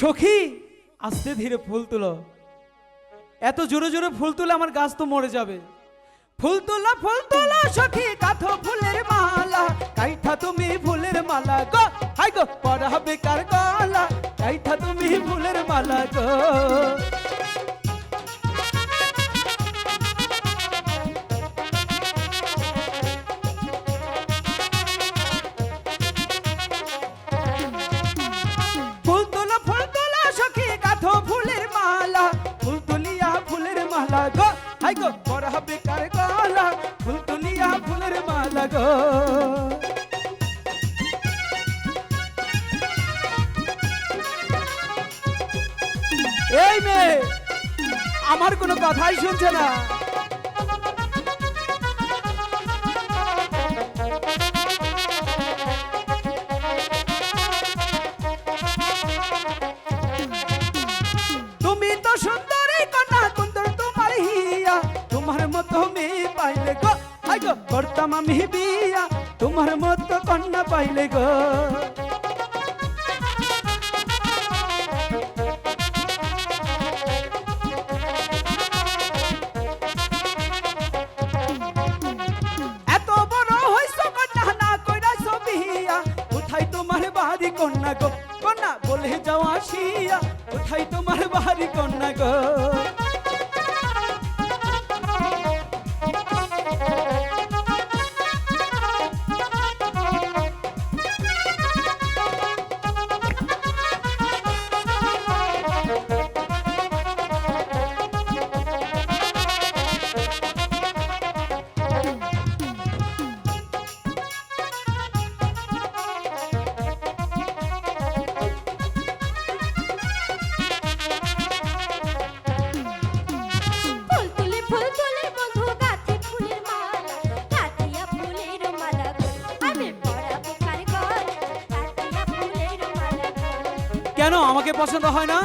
সখী, আস্তে ধীরে ফুল তুলো। এত জোরে জোরে ফুল তুলে আমার গাছ তো মরে যাবে। ফুল তোলা ফুল তোলা সখী, কাথো ফুলের মালা, কাইঠা তুমি ফুলের মালা গো। হাই গো পড়াবে কার গলা এই মেয়ে, আমার কোনো কথাই শুনছে না। তুমি তো সুন্দরী কন্যা, কুন্দর তোমার হিয়া, তোমার মতো মেয়ে পাইলে গো। গো করতাম আমি বিয়া তোমার মতো কন্যা পাইলে গো। এত বড় হইছো কন্যা না কইরাছো বিয়া। কোথায় তোমার বাড়ি কন্যা গো? কন্যা বলে যাও আসিয়া। কোথায় তোমার বাড়ি কন্যা গো? কেন? আমাকে পছন্দ হয় না?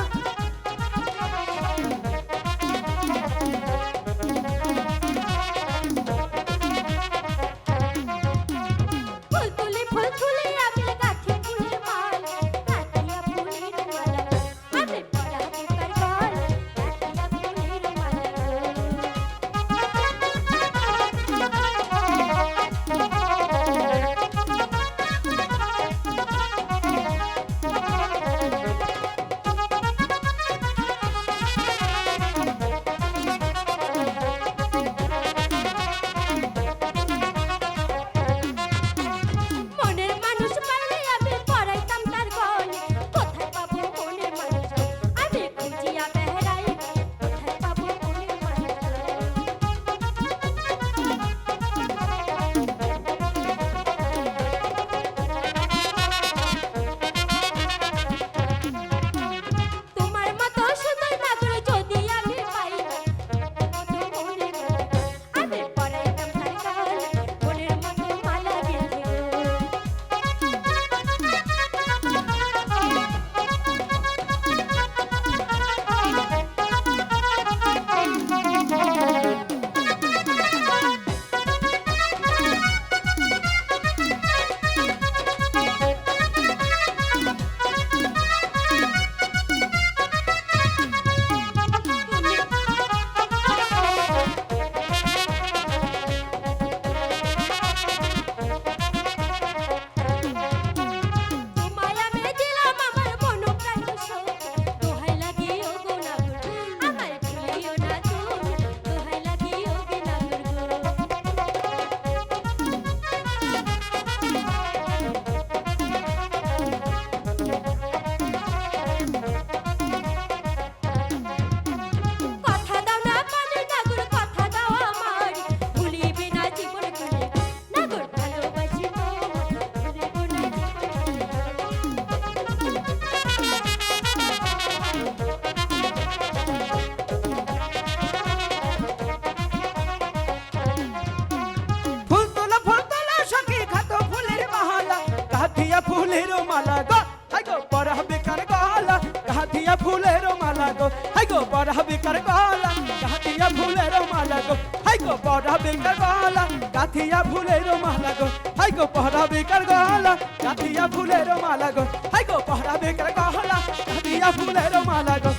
ফুলের মালা গো। হাই গো পড়া বেকার গলা। কাঠিয়া ফুলের মালা গো। হাই গো পড়া বেকার গলা। কাঠিয়া ফুলের মালা গো। হাই গো পড়া বেকার গলা। কাঠিয়া ফুলের মালা গো। হাই গো পড়া বেকার গলা। কাঠিয়া ফুলের মালা গো। হাই গো পড়া বেকার গলা। গাথিয়া ফুলের মালা গো।